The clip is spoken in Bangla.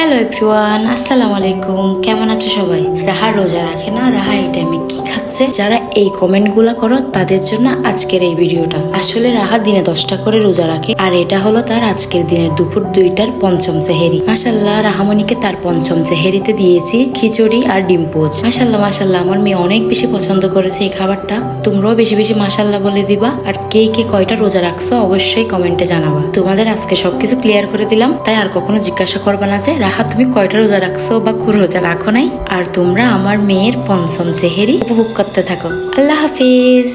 হ্যালো এভরিওয়ান আসসালামু আলাইকুম কেমন আছো সবাই? রাহা রোজা রাখে না? রাহা এই টাইমে কি খাচ্ছে? যারা এই কমেন্টগুলা করো, তাদের জন্য আজকের এই ভিডিওটা। আসলে রাহা দিনে দশটা করে রোজা রাখে, আর এটা হলো তার আজকের দিনের দুপুর দুইটার পঞ্চম সেহেরি। মাসাল্লাহ রাহামণিকে তার পঞ্চম সেহেরিতে দিয়েছি খিচুড়ি আর ডিম পোচ। মাসাল্লাহ মাসাল্লাহ আমার মেয়ে অনেক বেশি পছন্দ করেছে এই খাবারটা। তোমরাও বেশি বেশি মাসাল্লাহ বলে দিবা। আর কে কে কয়টা রোজা রাখছো অবশ্যই কমেন্টে জানাবা। তোমাদের আজকে সবকিছু ক্লিয়ার করে দিলাম, তাই আর কখনো জিজ্ঞাসা করবা না যে রাহা, তুমি কয়টা রোজা রাখছো বা কোন রোজা রাখো নাই? আর তোমরা আমার মেয়ের পঞ্চম সেহেরি উপভোগ করতে থাকো। আল্লাহ হাফিজ।